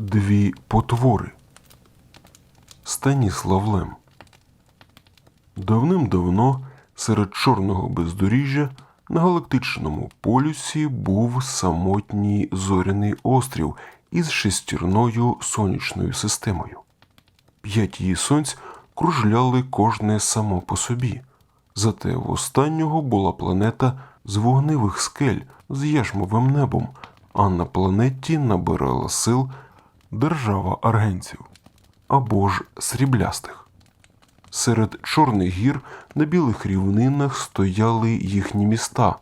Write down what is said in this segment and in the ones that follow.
Дві потвори. Станіслав Лем. Давним-давно серед чорного бездоріжжя на галактичному полюсі був самотній зоряний острів із шестірною сонячною системою. П'ять її сонць кружляли кожне само по собі. Зате в останнього була планета з вогневих скель з яшмовим небом, а на планеті набирала сил держава аргенців або ж сріблястих. Серед чорних гір на білих рівнинах стояли їхні міста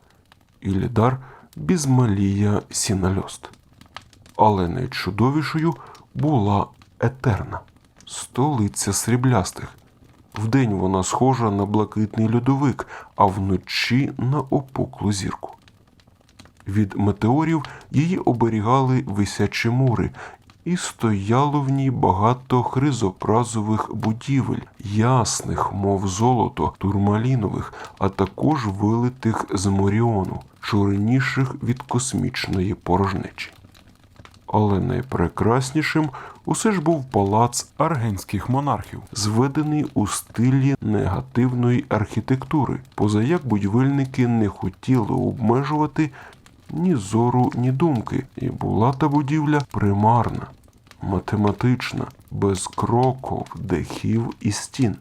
Ілідар, Бізмалія, Сінальост. Але найчудовішою була Етерна, столиця сріблястих. Вдень вона схожа на блакитний льодовик, а вночі на опуклу зірку. Від метеорів її оберігали висячі мури, і стояло в ній багато хризопразових будівель, ясних, мов золото, турмалінових, а також вилитих з моріону, чорніших від космічної порожнечі. Але найпрекраснішим усе ж був палац аргенських монархів, зведений у стилі негативної архітектури, позаяк будівельники не хотіли обмежувати ні зору, ні думки, і була та будівля примарна, математична, без кроков, дахів і стін.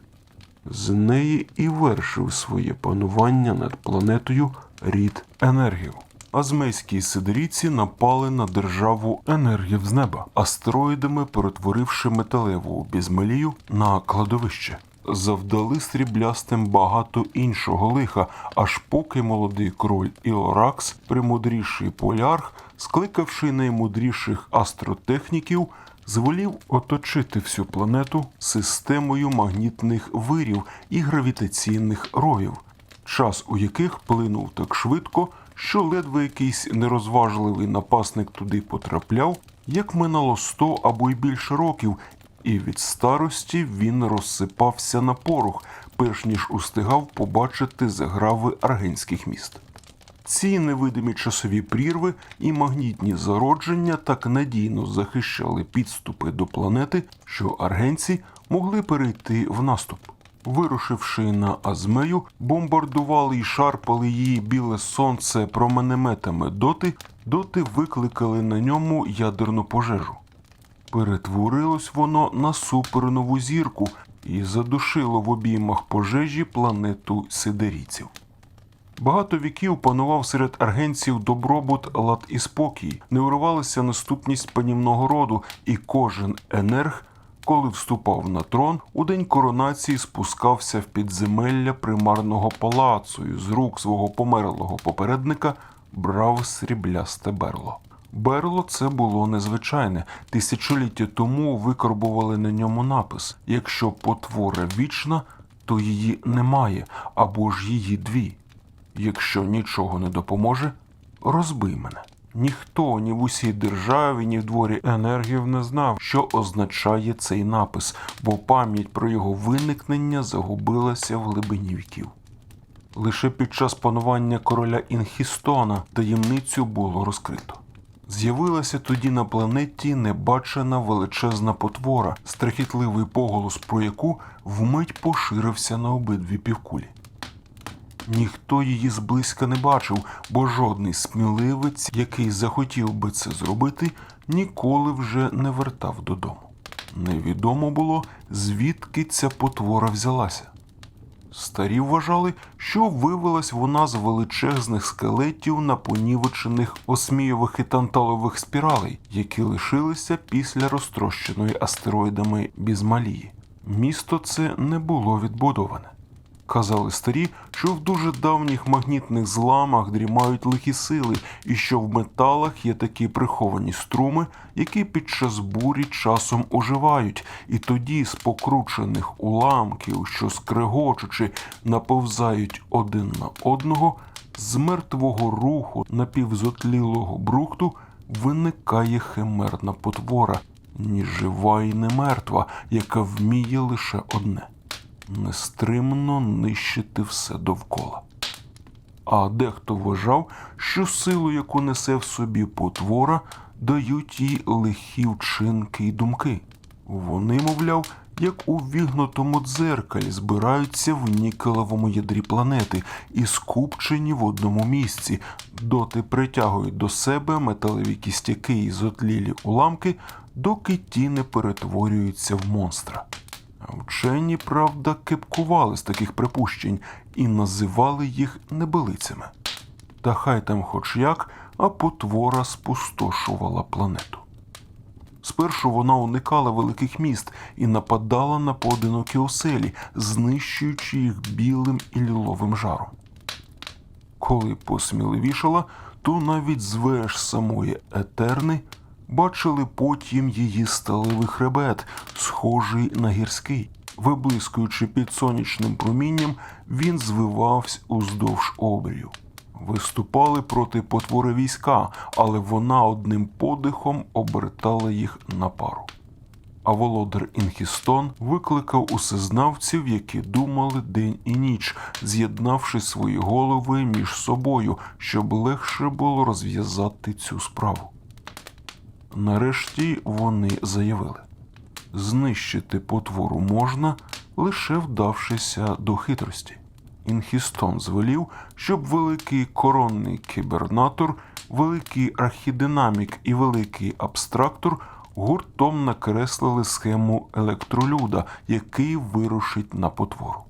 З неї і вершив своє панування над планетою рід енергів. Азмейські сидорійці напали на державу енергів з неба, астероїдами перетворивши металеву бізмелію на кладовище. Завдали сріблястим багато іншого лиха, аж поки молодий король Іоракс, премудріший полярх, скликавши наймудріших астротехніків, зволів оточити всю планету системою магнітних вирів і гравітаційних ровів, час у яких плинув так швидко, що ледве якийсь нерозважливий напасник туди потрапляв, як минало сто або й більше років, і від старості він розсипався на порох, перш ніж устигав побачити заграви аргенських міст. Ці невидимі часові прірви і магнітні зародження так надійно захищали підступи до планети, що аргенці могли перейти в наступ. Вирушивши на Азмею, бомбардували й шарпали її біле сонце променеметами доти, доти викликали на ньому ядерну пожежу. Перетворилось воно на супернову зірку і задушило в обіймах пожежі планету сидерійців. Багато віків панував серед аргенців добробут, лад і спокій, не урвалася наступність панівного роду, і кожен енерг, коли вступав на трон, у день коронації спускався в підземелля примарного палацу і з рук свого померлого попередника брав сріблясте берло. Берло це було незвичайне. Тисячоліття тому викорбували на ньому напис: якщо потвора вічна, то її немає, або ж її дві. Якщо нічого не допоможе, розбий мене. Ніхто ні в усій державі, ні в дворі енергів не знав, що означає цей напис, бо пам'ять про його виникнення загубилася в глибині віків. Лише під час панування короля Інхістона таємницю було розкрито. З'явилася тоді на планеті небачена величезна потвора, страхітливий поголос про яку вмить поширився на обидві півкулі. Ніхто її зблизька не бачив, бо жодний сміливець, який захотів би це зробити, ніколи вже не вертав додому. Невідомо було, звідки ця потвора взялася. Старі вважали, що вивелась вона з величезних скелетів на понівечених осмійових і танталових спіралей, які лишилися після розтрощеної астероїдами Бізмалії. Місто це не було відбудоване. Казали старі, що в дуже давніх магнітних зламах дрімають лихі сили, і що в металах є такі приховані струми, які під час бурі часом оживають, і тоді з покручених уламків, що скрегочучи, наповзають один на одного, з мертвого руху напівзотлілого брухту виникає химерна потвора, ні жива і не мертва, яка вміє лише одне нестримно нищити все довкола. А дехто вважав, що силу, яку несе в собі потвора, дають їй лихі вчинки й думки. Вони, мовляв, як у вігнутому дзеркалі збираються в нікелевому ядрі планети і скупчені в одному місці, доти притягують до себе металеві кістяки і зотлілі уламки, доки ті не перетворюються в монстра. Вчені, правда, кепкували з таких припущень і називали їх небелицями. Та хай там хоч як, а потвора спустошувала планету. Спершу вона уникала великих міст і нападала на поодинокі оселі, знищуючи їх білим і ліловим жаром. Коли посміливішала, то навіть з веж самої Етерни бачили потім її сталевий хребет, схожий на гірський. Виблискуючи під сонячним промінням, він звивався уздовж обрію. Виступали проти потвори війська, але вона одним подихом обертала їх на пару. А володар Інхістон викликав усезнавців, які думали день і ніч, з'єднавши свої голови між собою, щоб легше було розв'язати цю справу. Нарешті вони заявили: знищити потвору можна, лише вдавшися до хитрості. Інхістон звелів, щоб великий коронний кібернатор, великий архідинамік і великий абстрактор гуртом накреслили схему електролюда, який вирушить на потвору.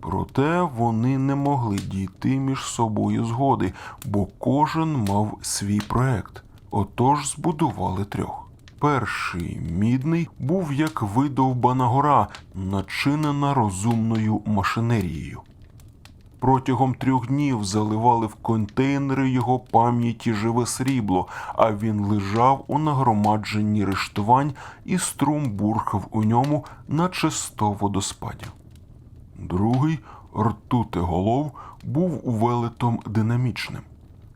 Проте вони не могли дійти між собою згоди, бо кожен мав свій проект. Отож збудували трьох. Перший мідний був як видовбана гора, начинена розумною машинерією. Протягом трьох днів заливали в контейнери його пам'яті живе срібло, а він лежав у нагромадженні рештувань, і струм бурхав у ньому, наче сто водоспадів. Другий ртутеголов був велетом динамічним.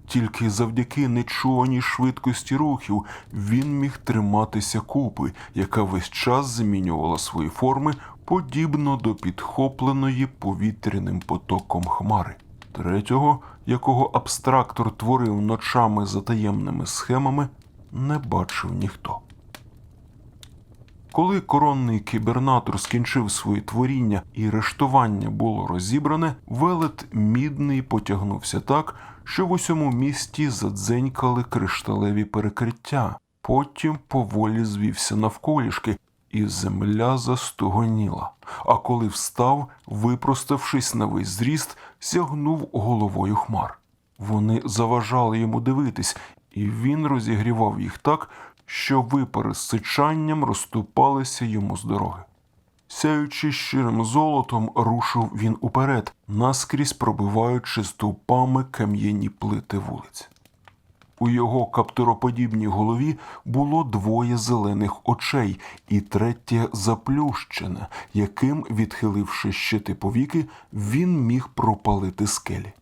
Тільки завдяки нечуваній швидкості рухів він міг триматися купи, яка весь час змінювала свої форми подібно до підхопленої повітряним потоком хмари. Третього, якого абстрактор творив ночами за таємними схемами, не бачив ніхто. Коли коронний кібернатор скінчив свої творіння і рештування було розібране, велет мідний потягнувся так, що в усьому місті задзенькали кришталеві перекриття. Потім поволі звівся навколішки, і земля застугоніла. А коли встав, випроставшись на весь зріст, сягнув головою хмар. Вони заважали йому дивитись, і він розігрівав їх так, що випари з сичанням розступалися йому з дороги. Сяючи щирим золотом, рушив він уперед, наскрізь пробиваючи стовпами кам'яні плити вулиць. У його каптуроподібній голові було двоє зелених очей і третє заплющене, яким, відхиливши щити повіки, він міг пропалити скелі.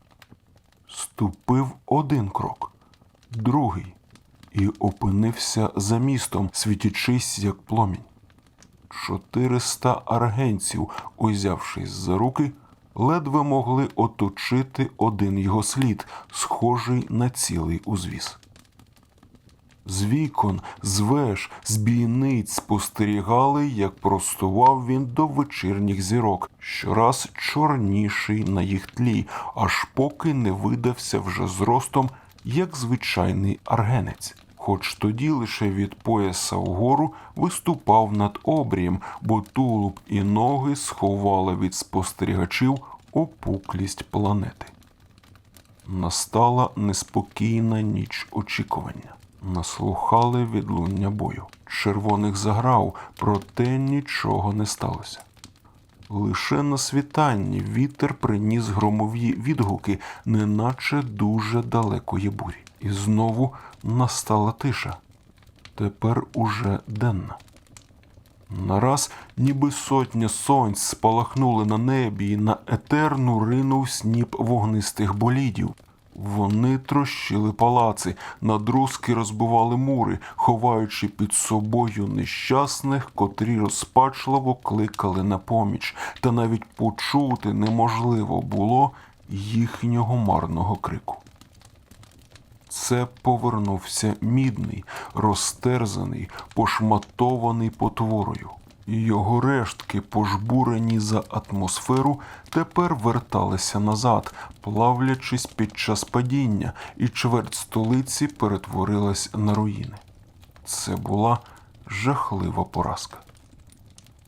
Ступив один крок, другий, і опинився за містом, світячись, як пломінь. Чотириста аргенців, узявшись за руки, ледве могли оточити один його слід, схожий на цілий узвіз. З вікон, з веж, з бійниць спостерігали, як простував він до вечірніх зірок, щораз чорніший на їх тлі, аж поки не видався вже зростом, як звичайний аргенець. Хоч тоді лише від пояса вгору виступав над обрієм, бо тулуб і ноги сховали від спостерігачів опуклість планети. Настала неспокійна ніч очікування. Наслухали відлуння бою. Червоних заграв, проте нічого не сталося. Лише на світанні вітер приніс громові відгуки, неначе дуже далекої бурі. І знову настала тиша. Тепер уже денна. Нараз, ніби сотня сонць спалахнули на небі, і на етерну ринув сніп вогнистих болідів. Вони трощили палаци, надрузки розбивали мури, ховаючи під собою нещасних, котрі розпачливо кликали на поміч, та навіть почути неможливо було їхнього марного крику. Це повернувся мідний, розтерзаний, пошматований потворою. Його рештки, пожбурені за атмосферу, тепер верталися назад, плавлячись під час падіння, і чверть столиці перетворилась на руїни. Це була жахлива поразка.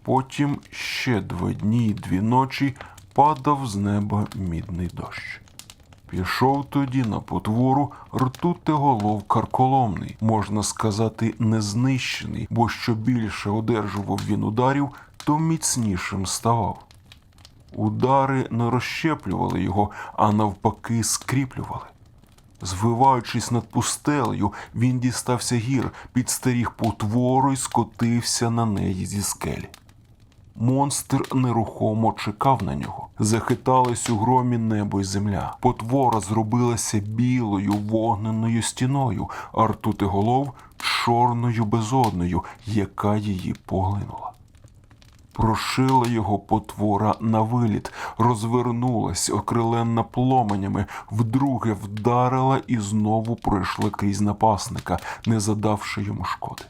Потім ще два дні й дві ночі падав з неба мідний дощ. Пішов тоді на потвору ртутеголов карколомний, можна сказати, незнищений, бо що більше одержував він ударів, то міцнішим ставав. Удари не розщеплювали його, а навпаки скріплювали. Звиваючись над пустелею, він дістався гір, підстеріг потвору й скотився на неї зі скелі. Монстр нерухомо чекав на нього. Захитались у громі небо й земля. Потвора зробилася білою вогненою стіною, а ртутиголов чорною безодною, яка її поглинула. Прошила його потвора на виліт, розвернулась, окриленна пломенями, вдруге вдарила і знову пройшла крізь напасника, не задавши йому шкоди.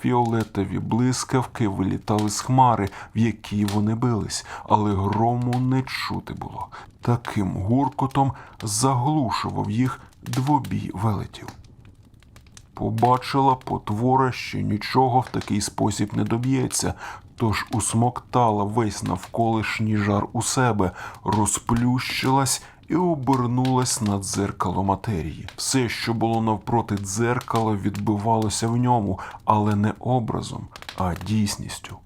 Фіолетові блискавки вилітали з хмари, в якій вони бились, але грому не чути було. Таким гуркотом заглушував їх двобій велетів. Побачила потвора, що нічого в такий спосіб не доб'ється, тож усмоктала весь навколишній жар у себе, розплющилась і обернулась на дзеркало матерії. Все, що було навпроти дзеркала, відбивалося в ньому, але не образом, а дійсністю.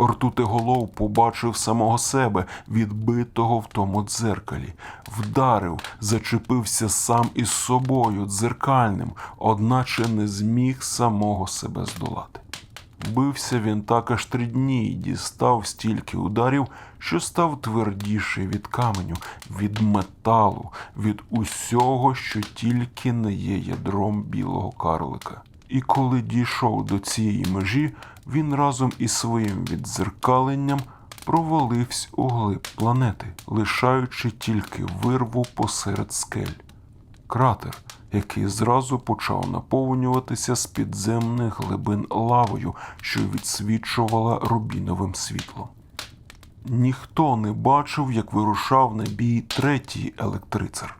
Ртутеголов побачив самого себе, відбитого в тому дзеркалі, вдарив, зачепився сам із собою дзеркальним, одначе не зміг самого себе здолати. Бився він так аж три дні і дістав стільки ударів, що став твердіший від каменю, від металу, від усього, що тільки не є ядром білого карлика. І коли дійшов до цієї межі, він разом із своїм віддзеркаленням провалився у глиб планети, лишаючи тільки вирву посеред скель. Кратер, який зразу почав наповнюватися з підземних глибин лавою, що відсвічувала рубіновим світлом. Ніхто не бачив, як вирушав на бій третій електрицар.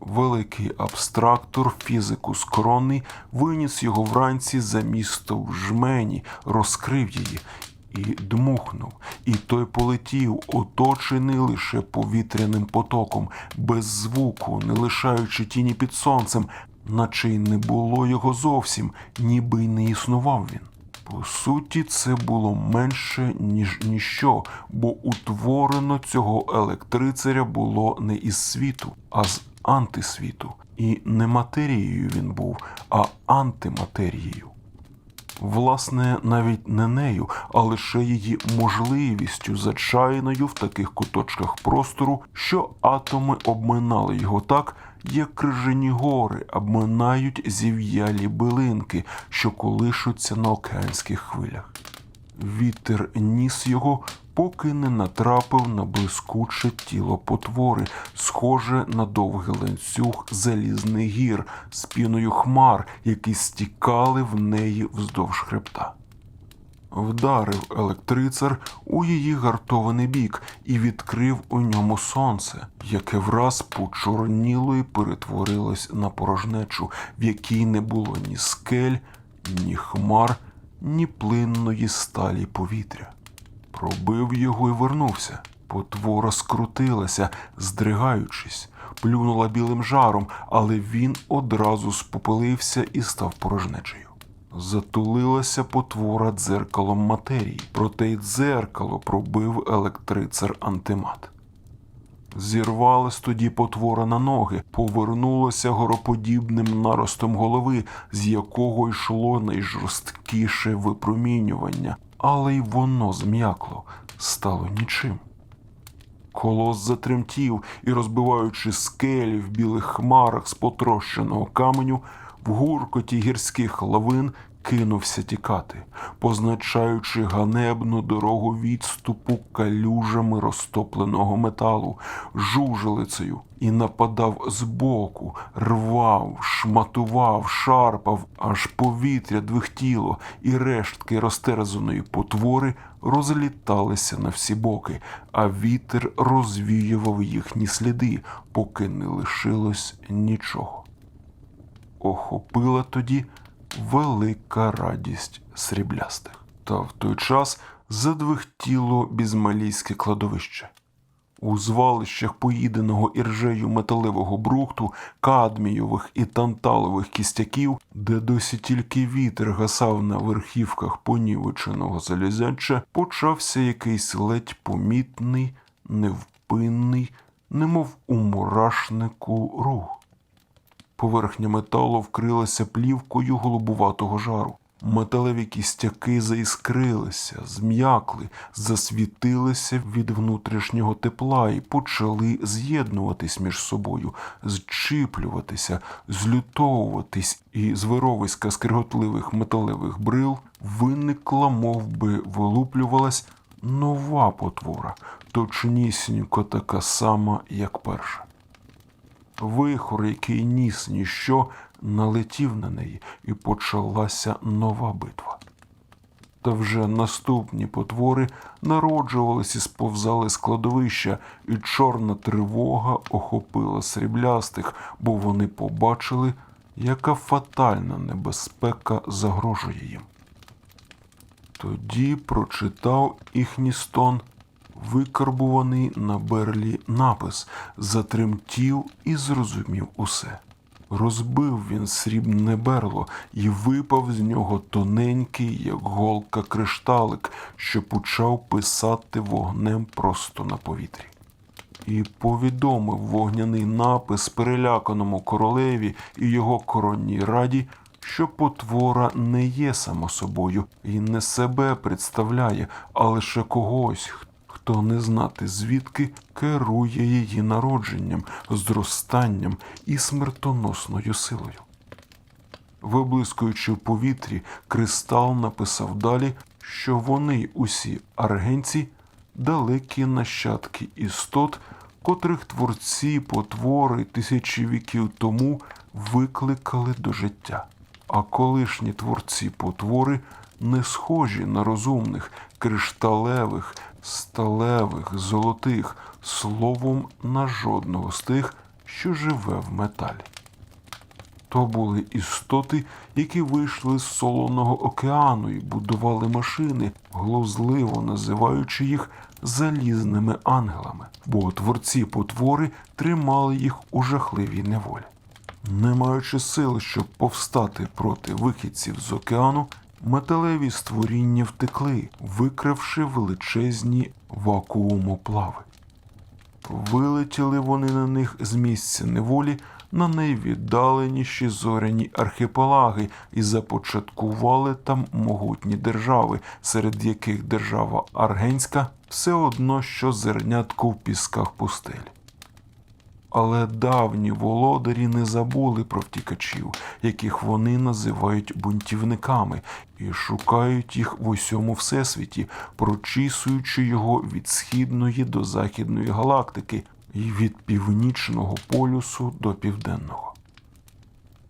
Великий абстрактор, фізикус коронний, виніс його вранці за місто в жмені, розкрив її і дмухнув. І той полетів, оточений лише повітряним потоком, без звуку, не лишаючи тіні під сонцем, наче й не було його зовсім, ніби й не існував він. По суті, це було менше, ніж ніщо, бо утворено цього електрицаря було не із світу, а з антисвіту. І не матерією він був, а антиматерією. Власне, навіть не нею, а лише її можливістю, зачаяною в таких куточках простору, що атоми обминали його так, як крижені гори обминають зів'ялі билинки, що колишуться на океанських хвилях. Вітер ніс його, поки не натрапив на блискуче тіло потвори, схоже на довгий ланцюг залізних гір з піною хмар, які стікали в неї вздовж хребта. Вдарив електрицар у її гартований бік і відкрив у ньому сонце, яке враз почорніло і перетворилось на порожнечу, в якій не було ні скель, ні хмар, ні плинної сталі повітря. Пробив його і вернувся. Потвора скрутилася, здригаючись, плюнула білим жаром, але він одразу спопилився і став порожнечею. Затулилася потвора дзеркалом матерії, проте й дзеркало пробив електрицар антимат. Зірвалась тоді потвора на ноги, повернулося гороподібним наростом голови, з якого йшло найжорсткіше випромінювання, але й воно зм'якло, стало нічим. Колос затремтів і, розбиваючи скелі в білих хмарах з потрощеного каменю, в гуркоті гірських лавин кинувся тікати, позначаючи ганебну дорогу відступу калюжами розтопленого металу, жужелицею, і нападав збоку, рвав, шматував, шарпав, аж повітря двихтіло, і рештки розтерзаної потвори розліталися на всі боки, а вітер розвіював їхні сліди, поки не лишилось нічого. Охопила тоді велика радість сріблястих. Та в той час задвихтіло бізмалійське кладовище. У звалищах поїденого іржею металевого брухту, кадмійових і танталових кістяків, де досі тільки вітер гасав на верхівках понівеченого залізяча, почався якийсь ледь помітний, невпинний, немов у мурашнику рух. Поверхня металу вкрилася плівкою голубуватого жару. Металеві кістяки заіскрилися, зм'якли, засвітилися від внутрішнього тепла і почали з'єднуватись між собою, зчіплюватися, злютовуватись, і з вировиська скриготливих металевих брил виникла, мов би вилуплювалась нова потвора, точнісінько така сама, як перша. Вихор, який ніс ніщо, налетів на неї, і почалася нова битва. Та вже наступні потвори народжувались і сповзали з кладовища, і чорна тривога охопила сріблястих, бо вони побачили, яка фатальна небезпека загрожує їм. Тоді прочитав Іхністон викарбуваний на берлі напис, затремтів і зрозумів усе. Розбив він срібне берло і випав з нього тоненький, як голка кришталик, що почав писати вогнем просто на повітрі. І повідомив вогняний напис переляканому королеві і його коронній раді, що потвора не є само собою і не себе представляє, а лише когось, хто не знати звідки керує її народженням, зростанням і смертоносною силою. Виблискуючи в повітрі, кристал написав далі, що вони усі аргенці далекі нащадки істот, котрих творці потвори тисячі віків тому викликали до життя. А колишні творці потвори не схожі на розумних, кришталевих, сталевих, золотих, словом на жодного з тих, що живе в металі. То були істоти, які вийшли з солоного океану і будували машини, глузливо називаючи їх залізними ангелами, бо творці потвори тримали їх у жахливій неволі. Не маючи сил, щоб повстати проти вихідців з океану, металеві створіння втекли, викривши величезні вакуумоплави. Вилетіли вони на них з місця неволі на найвіддаленіші зоряні архіпелаги і започаткували там могутні держави, серед яких держава Аргенська все одно, що зернятко в пісках пустелі. Але давні володарі не забули про втікачів, яких вони називають бунтівниками, і шукають їх в усьому всесвіті, прочісуючи його від східної до західної галактики і від північного полюсу до південного.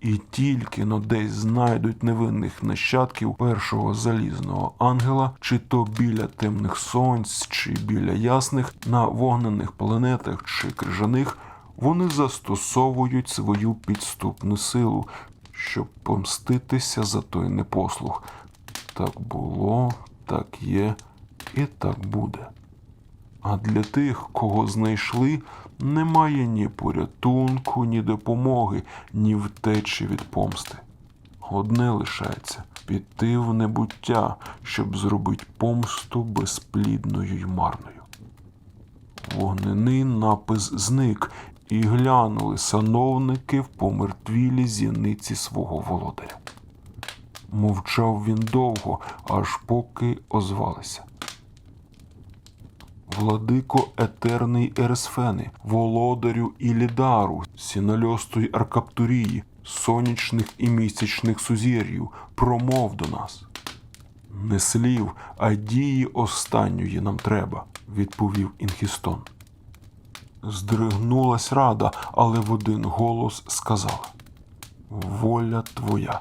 І тільки но десь знайдуть невинних нащадків першого залізного ангела, чи то біля темних сонць, чи біля ясних, на вогнених планетах чи крижаних, вони застосовують свою підступну силу, щоб помститися за той непослух. Так було, так є і так буде. А для тих, кого знайшли, немає ні порятунку, ні допомоги, ні втечі від помсти. Одне лишається піти в небуття, щоб зробити помсту безплідною й марною. Вогнений напис зник, і глянули сановники в помертвілі зіниці свого володаря. Мовчав він довго, аж поки озвалися. Владико етерний Ересфени, володарю Ілідару, сінольостої Аркаптурії, сонячних і місячних сузір'їв, промов до нас. Не слів, а дії останньої нам треба, відповів Інхістон. Здригнулась рада, але в один голос сказала: Воля твоя.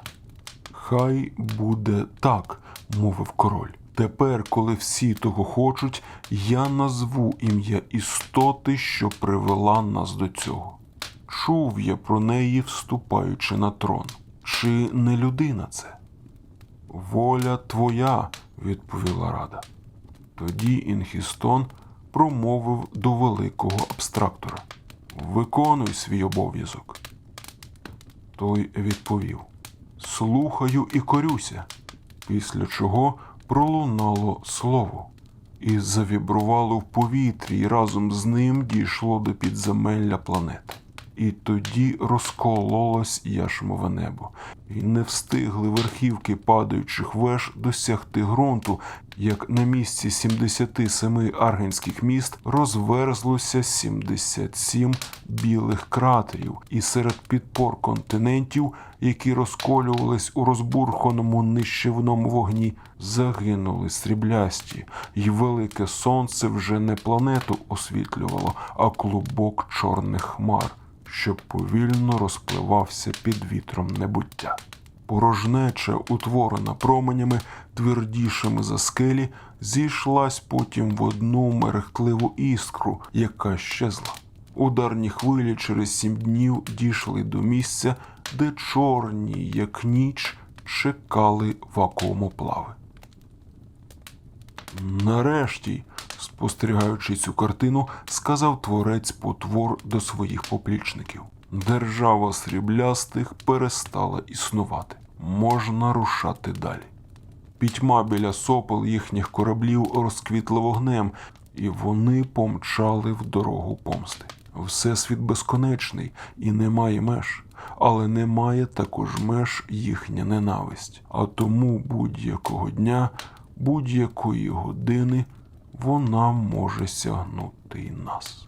Хай буде так, мовив король. Тепер, коли всі того хочуть, я назву ім'я істоти, що привела нас до цього. Чув я про неї, вступаючи на трон. Чи не людина це? Воля твоя, відповіла рада. Тоді Інхістон промовив до великого абстрактора: Виконуй свій обов'язок. Той відповів: Слухаю і корюся. Після чого пролунало слово і завібрувало в повітрі, і разом з ним дійшло до підземелля планети. І тоді розкололось яшмове небо, і не встигли верхівки падаючих веж досягти ґрунту, як на місці 77 аргенських міст розверзлося 77 білих кратерів, і серед підпор континентів, які розколювались у розбурханому нищівному вогні, загинули сріблясті, і велике сонце вже не планету освітлювало, а клубок чорних хмар що повільно розпливався під вітром небуття. Порожнеча, утворена променями, твердішими за скелі, зійшлась потім в одну мерехтливу іскру, яка щезла. Ударні хвилі через сім днів дійшли до місця, де чорні, як ніч, чекали вакуумоплави. Нарешті, спостерігаючи цю картину, сказав творець потвор до своїх поплічників. Держава сріблястих перестала існувати. Можна рушати далі. Пітьма біля сопел їхніх кораблів розквітла вогнем, і вони помчали в дорогу помсти. Всесвіт безконечний і немає меж, але немає також меж їхня ненависть. А тому будь-якого дня, будь-якої години вона може сягнути нас.